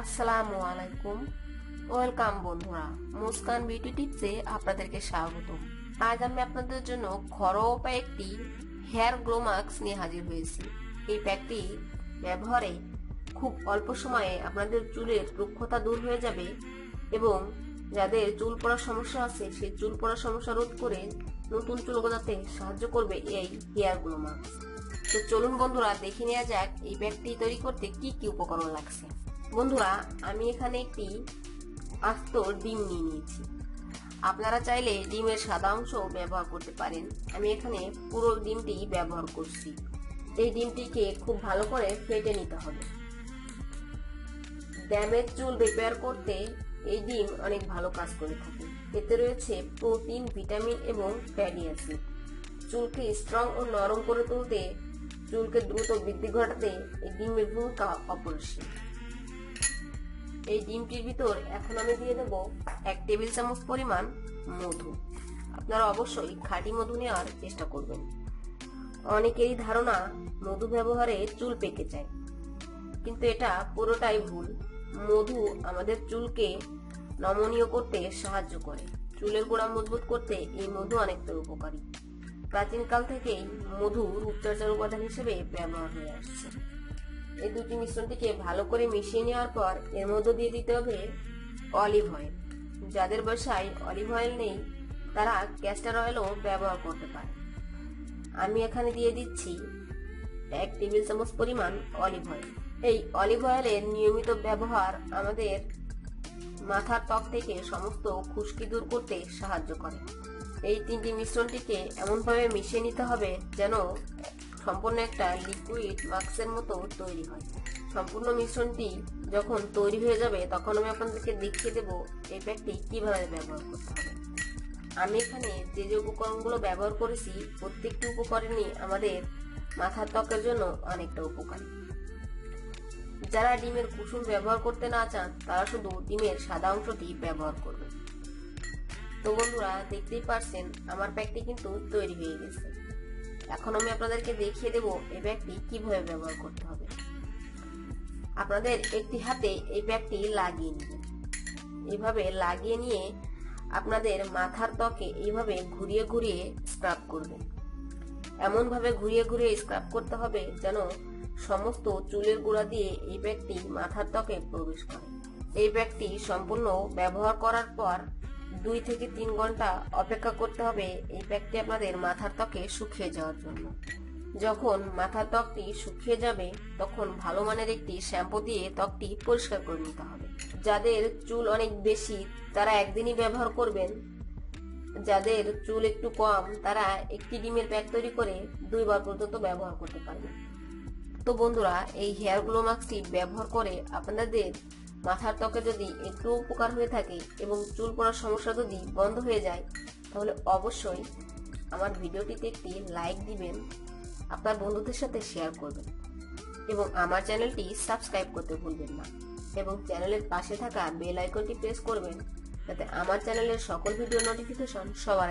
আসসালামু আলাইকুম। ওয়েলকাম বন্ধুরা, মুস্কান বিউটি টিপসে আপনাদেরকে স্বাগত। আজ আমি আপনাদের জন্য ঘরোয়া উপায়ে একটি হেয়ার গ্লো মাস্ক নিয়ে হাজির হয়েছি। এই প্যাকটি ব্যবহারে খুব অল্প সময়ে আপনাদের চুলের রুক্ষতা দূর হয়ে যাবে এবং যাদের চুল পড়ার সমস্যা আছে, সেই চুল পড়ার সমস্যা রোধ করে নতুন চুল গজাতে সাহায্য করবে এই হেয়ার গ্লো মাস্ক। তো চলুন বন্ধুরা, দেখে নেওয়া যাক এই ব্যাগটি তৈরি করতে কি কি উপকরণ লাগছে। বন্ধুরা, আমি এখানে একটি আস্ত ডিম নিয়ে নিয়েছি। আপনারা চাইলে ডিমের সাদা অংশ ব্যবহার করতে পারেন। আমি এখানে পুরো ডিমটি ব্যবহার করছি। এই ডিমটিকে খুব ভালো করে ফেটে নিতে হবে। ড্যামেজ চুল রিপেয়ার করতে এই ডিম অনেক ভালো কাজ করে থাকে। এতে রয়েছে প্রোটিন, ভিটামিন এবং ফ্যাটি অ্যাসিড। চুলকে স্ট্রং ও নরম করে তুলতে চুলকে দ্রুত বৃদ্ধি ঘটাতে এই ডিমের ভূমিকা অপরিসীম। এই ডিমটির ভিতর এখন আমি দিয়ে দেব এক টেবিল চামচ পরিমাণ মধু। আপনারা অবশ্যই খাঁটি মধু নেওয়ার চেষ্টা করবেন। অনেকেরই ধারণা মধু ব্যবহারে চুল পেকে যায়। কিন্তু এটা পুরোটাই ভুল। মধু আমাদের চুলকে নমনীয় করতে সাহায্য করে। চুলের গোড়া মজবুত করতে এই মধু অনেকটা উপকারী। প্রাচীনকাল থেকেই মধু রূপচর্চার উপাদান হিসেবে ব্যবহার হয়ে আসছে। এই দুটি মিশ্রণটিকে ভালো করে মিশিয়ে নেওয়ার পর এর মধ্যে দিয়ে দিতে হবে অলিভ অয়েল। যাদের বাসায় অলিভ অয়েল নেই, তারা ক্যাস্টার অয়েলও ব্যবহার করতে পারে। আমি এখানে দিয়ে দিচ্ছি এক টেবিল চামচ পরিমাণ অলিভ অয়েল। এই অলিভ অয়েলের নিয়মিত ব্যবহার আমাদের মাথার ত্বক থেকে সমস্ত খুশকি দূর করতে সাহায্য করে। এই তিনটি মিশ্রণটিকে এমনভাবে মিশিয়ে নিতে হবে যেন সম্পূর্ণ একটা লিকুইড মাস্কের মতো তৈরি হয়। সম্পূর্ণ মিশ্রণটি যখন তৈরি হয়ে যাবে, তখন আমি আপনাদেরকে দেখিয়ে দেব এই প্যাকটি কীভাবে ব্যবহার করতে হবে। আমি এখানে যে যে উপকরণগুলো ব্যবহার করেছি, প্রত্যেকটি উপকরণই আমাদের মাথার ত্বকের জন্য অনেকটা উপকারী। যারা ডিমের কুসুম ব্যবহার করতে না চান, তারা শুধু ডিমের সাদা অংশটি ব্যবহার করবেন। তো বন্ধুরা, দেখতেই পারছেন, আমার প্যাকটি কিন্তু তৈরি হয়ে গেছে। এখন আমি আপনাদেরকে দেখিয়ে দেব এই ব্যাগটি কীভাবে ব্যবহার করতে হবে। আপনাদের একটি হাতে এই ব্যাগটি লাগিয়ে নেবেন এইভাবে লাগিয়ে নিয়ে আপনাদের মাথার ত্বকে এইভাবে ঘুরিয়ে ঘুরিয়ে স্ক্রাব করবেন। এমন ভাবে ঘুরিয়ে ঘুরিয়ে স্ক্রাব করতে হবে যেন সমস্ত চুলের গোড়া দিয়ে এই ব্যাগটি মাথার ত্বকে প্রবেশ করে। এই ব্যাগটি সম্পূর্ণ ব্যবহার করার পর দুই থেকে তিন ঘণ্টা অপেক্ষা করতে হবে এই প্যাকটি আপনাদের মাথার ত্বকে শুকিয়ে যাওয়ার জন্য। যখন মাথার ত্বকটি শুকিয়ে যাবে, তখন ভালো মানের একটি শ্যাম্পু দিয়ে ত্বকটি পরিষ্কার করে নিতে হবে। যাদের চুল অনেক বেশি, তারা একদিনই ব্যবহার করবেন। যাদের চুল একটু কম, তারা একটি ডিমের প্যাক তৈরি করে দুইবার পর্যন্ত ব্যবহার করতে পারবেন। তো বন্ধুরা, এই হেয়ার গ্লো মাস্কটি ব্যবহার করে আপনাদের মাথার ত্বকে যদি একটু উপকার হয়ে থাকে এবং চুল পড়ার সমস্যা যদি বন্ধ হয়ে যায়, তাহলে অবশ্যই আমার ভিডিওটিতে একটি লাইক দিবেন, আপনার বন্ধুদের সাথে শেয়ার করবেন এবং আমার চ্যানেলটি সাবস্ক্রাইব করতে ভুলবেন না এবং চ্যানেলের পাশে থাকা বেল আইকনটি প্রেস করবেন, যাতে আমার চ্যানেলের সকল ভিডিও নোটিফিকেশন সবার